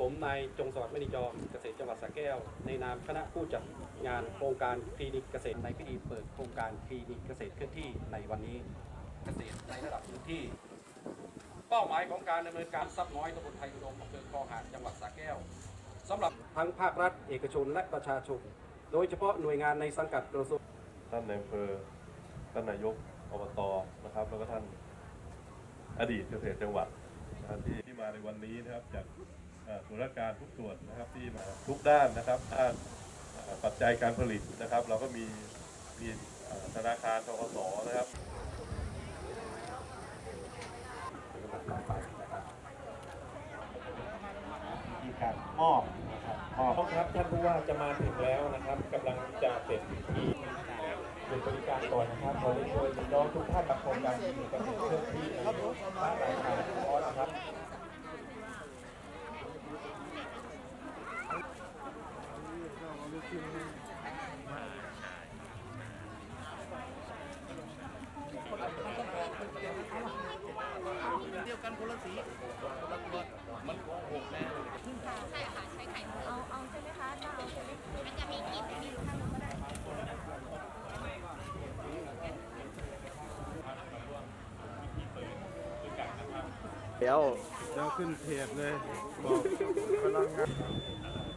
ผมนายจงสอดมณีจอมเกษตรจังหวัดสระแก้ว ในนามคณะผู้จัดงานโครงการคลินิกเกษตรในพิธีเปิดโครงการคลินิกเกษตรเคลื่อนที่ในวันนี้ เกษตรในระดับพื้นที่ เป้าหมายของการดำเนินการซับน้อยตำบลไทยอุดมอำเภอคลองหาดจังหวัดสระแก้วสำหรับทั้งภาครัฐ เอกชนและประชาชน โดยเฉพาะหน่วยงานในสังกัดกระทรวงท่านในอำเภอท่านนายกอบตนะครับ แล้วก็ท่านอดีตเกษตรจังหวัดที่ที่มาในวันนี้นะครับจาก ส่วนราชการทุกส่วนนะครับที่มาทุกด้านนะครับด้านเอ่อปัจจัยการผลิตนะครับ เราก็มีมีเอ่อธนาคารทกสนะครับมีการมอบนะครับมอบครับท่านผู้ว่าจะมาถึงแล้วนะครับกำลังจะเสร็จพิธีเป็นบริการก่อนนะครับขอได้ช่วยน้องทุกท่านมาโครงการที่มีกำลังเคลื่อนที่ในบ้านรายการขอนะครับันคนละสีคนละคนมันโหกแน่ใช่ค่ะใช้ไข่มุกเอาเอาใช่ไหมคะถ้าเอาใช่ไหมมันจะมีกลิ่นมีข้างนึงก็ได้เดี๋ยวเดี๋ยวขึ้นเพจเลยบอกพลังงาน